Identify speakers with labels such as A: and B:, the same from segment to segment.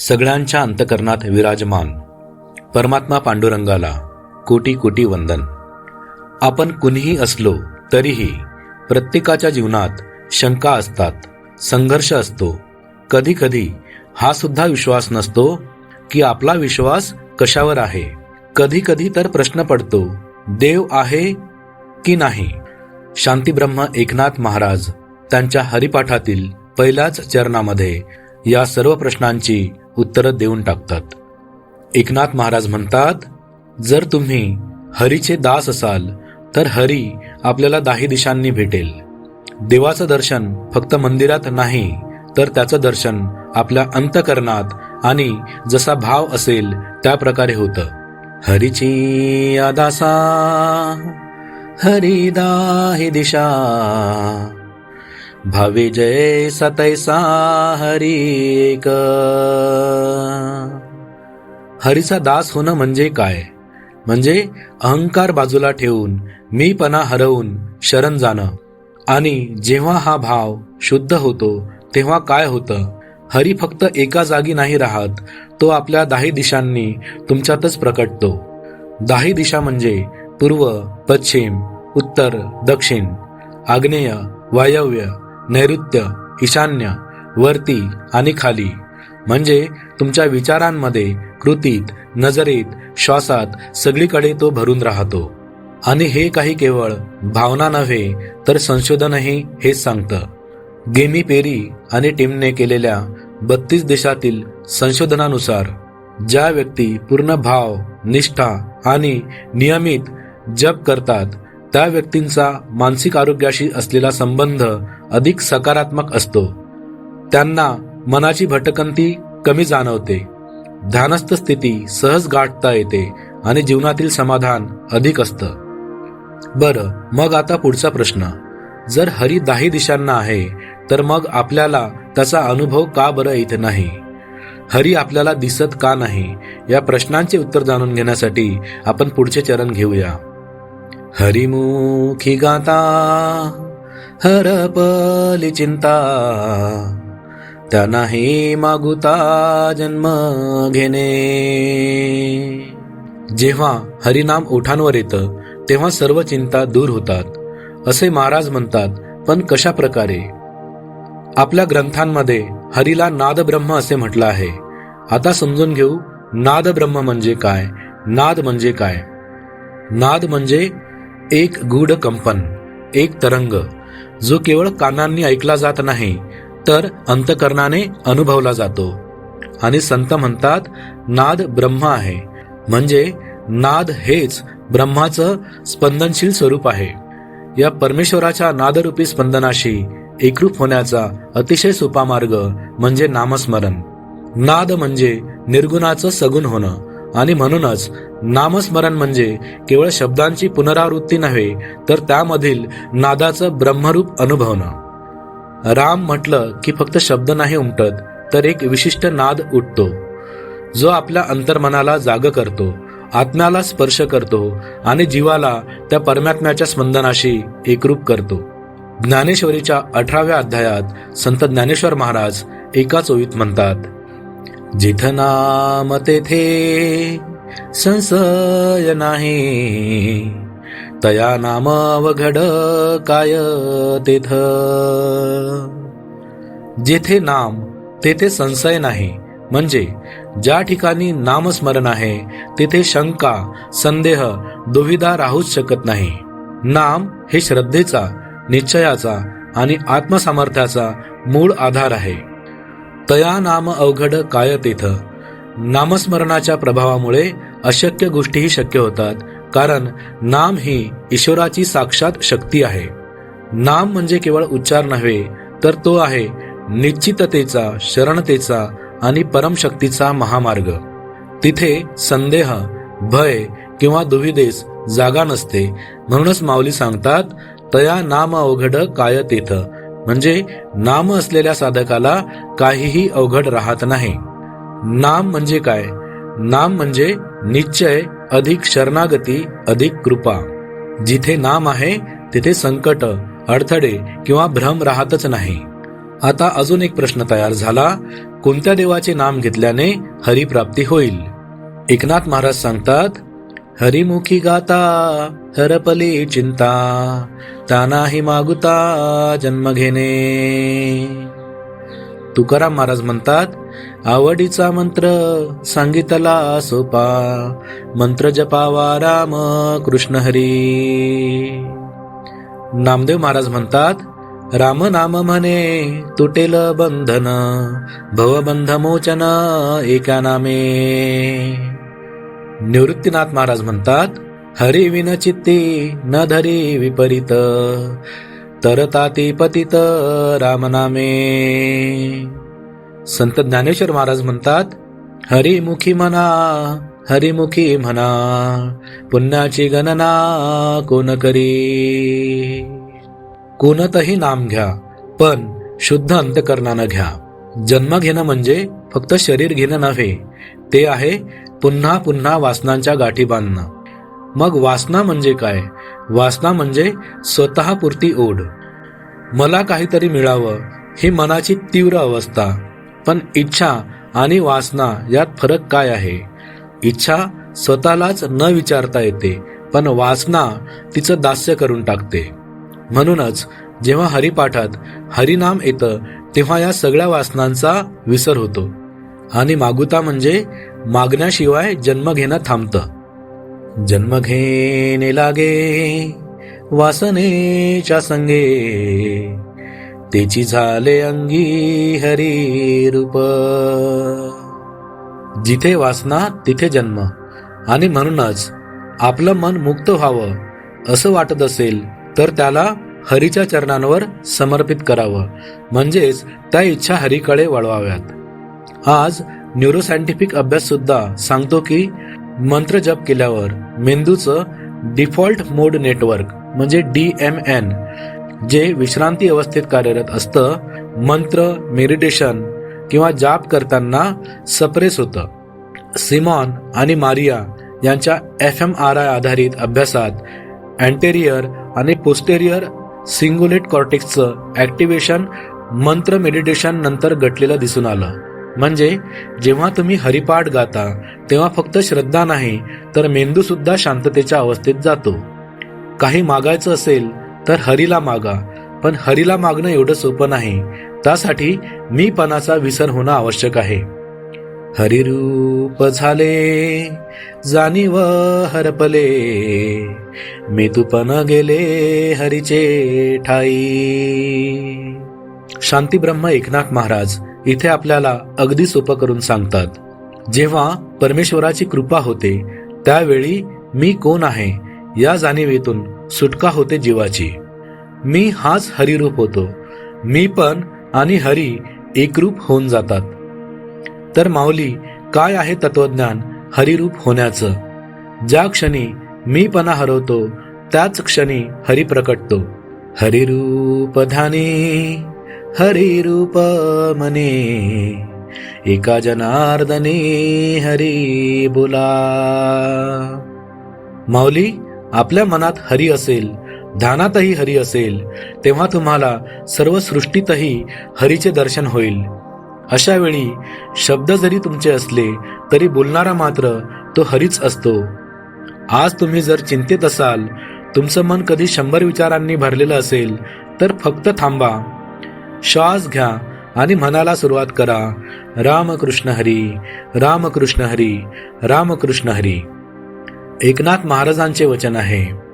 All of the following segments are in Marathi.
A: सगळ्यांच्या अंतकरणात विराजमान. परमात्मा पांडुरंगाला कोटी कोटी वंदन. आपण कुणीही असलो तरीही प्रत्येकाच्या जीवनात शंका असतात संघर्ष असतो. कधी कधी हा सुद्धा विश्वास नसतो की आपला विश्वास कशावर आहे. कधी कधी तर प्रश्न पडतो देव आहे की नाही? शांतीब्रह्म एकनाथ महाराज त्यांच्या हरिपाठातील पहिल्याच चरणामध्ये या सर्व प्रश्नांची उत्तरं देऊन टाकतात. एकनाथ महाराज म्हणतात जर तुम्ही हरीचे दास असाल तर हरी आपल्याला दाही दिशांनी भेटेल. देवाचं दर्शन फक्त मंदिरात नाही तर त्याचं दर्शन आपल्या अंतकरणात आणि जसा भाव असेल त्या प्रकारे होतं. हरीची आदासा हरिदाही दिशा भावे जय सतैसा हरी हरीचा दास होणं म्हणजे काय? म्हणजे अहंकार बाजूला ठेवून मीपणा हरवून शरण जाणं. आणि जेव्हा हा भाव शुद्ध होतो तेव्हा काय होतं? हरी फक्त एका जागी नाही राहत तो आपल्या दाही दिशांनी तुमच्यातच प्रकटतो. दाही दिशा म्हणजे पूर्व पश्चिम उत्तर दक्षिण आग्नेय वायव्य. नैऋत्य ईशान्य वरती आणि खाली. म्हणजे तुमच्या विचारांमध्ये कृतीत नजरेत श्वासात सगळीकडे तो भरून राहतो. आणि हे काही केवळ भावना नव्हे तर संशोधनही हेच सांगतं. गेमी पेरी आणि टीमने केलेल्या बत्तीस देशातील संशोधनानुसार ज्या व्यक्ती पूर्ण भाव निष्ठा आणि नियमित जप करतात त्या व्यक्तींचा मानसिक आरोग्याशी असलेला संबंध अधिक सकारात्मक असतो. त्यांना मनाची भटकंती कमी जाणवते. ध्यानस्थ स्थिती सहज गाठता येते आणि जीवनातील समाधान अधिक असतं. बरं मग आता पुढचा प्रश्न. जर हरी दाही दिशांना आहे तर मग आपल्याला त्याचा अनुभव का बरं येत नाही? हरी आपल्याला दिसत का नाही? या प्रश्नांचे उत्तर जाणून घेण्यासाठी आपण पुढचे चरण घेऊया. हरिमुखी गाता हरपली चिंता त्या नाही मागुता जन्म घेणे. जेव्हा हरिनाम ओठांवर येतं तेव्हा सर्व चिंता दूर होतात. असे महाराज म्हणतात पण कशा प्रकारे? आपल्या ग्रंथांमध्ये हरीला नाद ब्रह्म असे म्हटलं आहे. आता समजून घेऊ नाद ब्रह्म म्हणजे काय? नाद म्हणजे काय? नाद म्हणजे एक गूढ कंपन एक तरंग. जो केवळ कानांनी ऐकला जात नाही तर अंतकरणाने अनुभवला जातो. आणि संत म्हणतात नाद ब्रह्म आहे. म्हणजे नाद हेच ब्रह्माचं स्पंदनशील स्वरूप आहे. या परमेश्वराच्या नादरूपी स्पंदनाशी एकरूप होण्याचा अतिशय सोपा मार्ग म्हणजे नामस्मरण. नाद म्हणजे निर्गुणाचं सगुण होणं. आणि म्हणूनच नामस्मरण म्हणजे केवळ शब्दांची पुनरावृत्ती नव्हे तर त्यामधील नादाचं ब्रह्मरूप अनुभवणं. राम म्हटलं की फक्त शब्द नाही उमटत तर एक विशिष्ट नाद उठतो. जो आपल्या अंतर्मनाला जाग करतो आत्म्याला स्पर्श करतो आणि जीवाला त्या परमात्म्याच्या स्पंदनाशी एकरूप करतो. ज्ञानेश्वरीच्या अठराव्या अध्यायात संत ज्ञानेश्वर महाराज एकाच ओळीत म्हणतात जिथ नाम तेथे संशय नाही. तया नाम अवघड काय तेथ? जेथे नाम तेथे संशय नाही. म्हणजे ज्या ठिकाणी नामस्मरण आहे तेथे शंका संदेह दुविधा राहूच शकत नाही. नाम हे श्रद्धेचा निश्चयाचा आणि आत्मसामर्थ्याचा मूळ आधार आहे. तया नाम अवघड काय तेथ? नामस्मरणाच्या प्रभावामुळे अशक्य गोष्टीही शक्य होतात कारण नाम ही ईश्वराची साक्षात शक्ती आहे. नाम म्हणजे केवळ उच्चार नव्हे तर तो आहे निश्चिततेचा शरणतेचा आणि परमशक्तीचा महामार्ग. तिथे संदेह भय किंवा दुविदेस जागा नसते म्हणूनच माऊली सांगतात तया नाम अवघड काय तेथ? म्हणजे नाम असलेल्या साधकाला काहीही अवघड राहत नाही. नाम म्हणजे काय? नाम म्हणजे निश्चय अधिक शरणागती अधिक कृपा. जिथे नाम आहे तिथे संकट अडथळे किंवा भ्रम राहतच नाही. आता अजून एक प्रश्न तयार झाला कोणत्या देवाचे नाम घेतल्याने हरिप्राप्ती होईल? एकनाथ महाराज सांगतात हरिमुखी गाता हरपली चिंता तानाही मागुता जन्म घेणे तुकाराम महाराज म्हणतात आवडीचा मंत्र सांगितला सोपा मंत्र जपावा राम कृष्ण हरी नामदेव महाराज म्हणतात राम नाम म्हणे तुटेल बंधन भवबंध मोचन एका नामे निवृत्तीनाथ महाराज म्हणतात हरी विन चित्ते न धरी विपरीत तरताती पतित रामनामे संत ज्ञानेश्वर महाराज म्हणतात हरिमुखी म्हणा हरिमुखी म्हणा पुण्याची गणना कोण करी? कोणतही नाम घ्या पण शुद्ध अंतकरणानं घ्या. जन्म घेणं म्हणजे फक्त शरीर घेणं नव्हे ते आहे पुन्हा पुन्हा वासनांच्या गाठी बांधणं. मग वासना म्हणजे काय? वासना म्हणजे स्वतःपुरती ओढ. मला काहीतरी मिळावं ही मनाची तीव्र अवस्था. पण इच्छा आणि वासना यात फरक काय आहे? इच्छा स्वतःलाच न विचारता येते पण वासना तिचं दास्य करून टाकते. म्हणूनच जेव्हा हरिपाठात हरिनाम येतं तेव्हा या सगळ्या वासनांचा विसर होतो. आणि मागुता म्हणजे मागण्याशिवाय जन्म घेणं थांबतं. जन्म घेणे लागे वासनेच्या संगे. तेची झाले अंगी हरी रूप. जिथे वासना तिथे जन्म. आणि म्हणूनच आपलं मन मुक्त व्हावं असं वाटत असेल तर त्याला हरीच्या चरणांवर समर्पित करावं. म्हणजेच त्या इच्छा हरीकडे वळवाव्यात. आज न्यूरोसायंटिफिक अभ्यास सुद्धा सांगतो की मंत्र जप केल्यावर मेंदूचं डिफॉल्ट मोड नेटवर्क म्हणजे डी एम एन जे विश्रांती अवस्थेत कार्यरत असतं मंत्र मेडिटेशन किंवा जाप करताना सप्रेस होतं. सिमॉन आणि मारिया यांच्या एफ एम आर आय आधारित अभ्यासात अँटेरियर आणि पोस्टेरियर सिंगुलेट कॉर्टेक्सचं ॲक्टिवेशन मंत्र मेडिटेशन नंतर घटलेलं दिसून आलं. म्हणजे जेव्हा तुम्ही हरिपाठ गाता तेव्हा फक्त श्रद्धा नाही तर मेंदू सुद्धा शांततेच्या अवस्थेत जातो. काही मागायचं असेल तर हरीला मागा पण हरीला मागणं एवढं सोपं नाही त्यासाठी मीपणाचा विसर होणं आवश्यक आहे. हरिरूप झाले जाणीव हरपले मी तुपन गेले हरीचे ठाई. शांती ब्रह्म एकनाथ महाराज इथे आपल्याला अगदी सोपं करून सांगतात. जेव्हा परमेश्वराची कृपा होते त्यावेळी मी कोण आहे या जाणीवेतून सुटका होते जीवाची. मी हाच हरिरूप होतो. मी पण आणि हरी एकरूप होऊन जातात. तर माऊली काय आहे तत्वज्ञान हरिरूप होण्याचं? ज्या क्षणी मीपणा हरवतो त्याच क्षणी हरी प्रकटतो. हरिरूप ध्यानी हरिरूप मने एका जनार्दने हरी बोला. माऊली आपल्या मनात हरी असेल ध्यानातही हरी असेल तेव्हा तुम्हाला सर्व सृष्टीतही हरीचे दर्शन होईल. अशा वेळी शब्द जरी तुमचे असले तरी बोलणारा मात्र तो हरीच असतो. आज तुम्ही जर चिंतेत असाल तुमचं मन कधी शंभर विचारांनी भरलेलं असेल तर फक्त थांबा. श्वास घ्या आणि मनाला सुरुवात करा. रामकृष्ण हरी रामकृष्ण हरी रामकृष्ण हरी. एकनाथ महाराजांचे वचन आहे.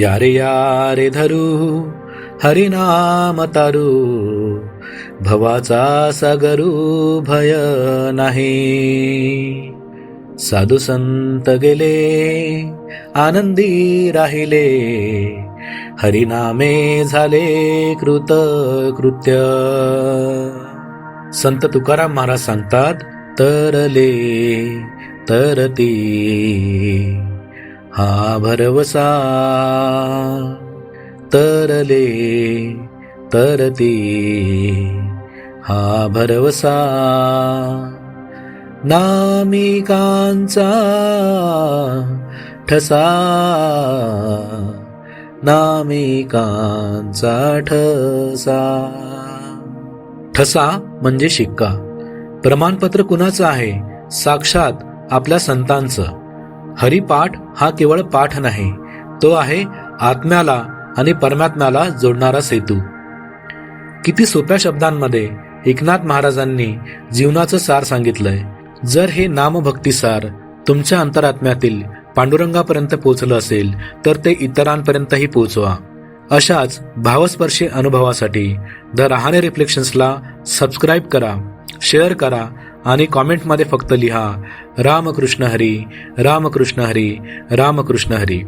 A: यारे यारे धरू हरिनाम तारू. भवाचा सागरू भय नाही. साधू संत गेले आनंदी राहिले. हरिनामे झाले कृत कृत्य. संत तुकाराम महाराज सांगतात तरले तरती. हा भरवसा. तरले तरती. हा भरवसा. नामिकांचा ठसा. नामिकांचा ठसा. ठसा म्हणजे शिक्का. प्रमाणपत्र कुणाचं आहे? साक्षात आपल्या संतांचं. हरिपाठ हा केवळ पाठ नाही तो आहे आत्म्याला आणि परमात्म्याला जोडणारा सेतू. किती सोप्या शब्दांमध्ये एकनाथ महाराजांनी जीवनाचं सार सांगितलंय. जर हे नामभक्तिसार तुमच्या अंतरात्म्यातील पांडुरंगापर्यंत पोचलं असेल तर ते इतरांपर्यंतही पोचवा अशाच भावस्पर्शी अनुभवासाठी द रहाणे रिफ्लेक्शन्सला सबस्क्राईब करा शेअर करा आणि कॉमेंटमध्ये फक्त लिहा रामकृष्ण हरी रामकृष्ण हरी रामकृष्ण हरी.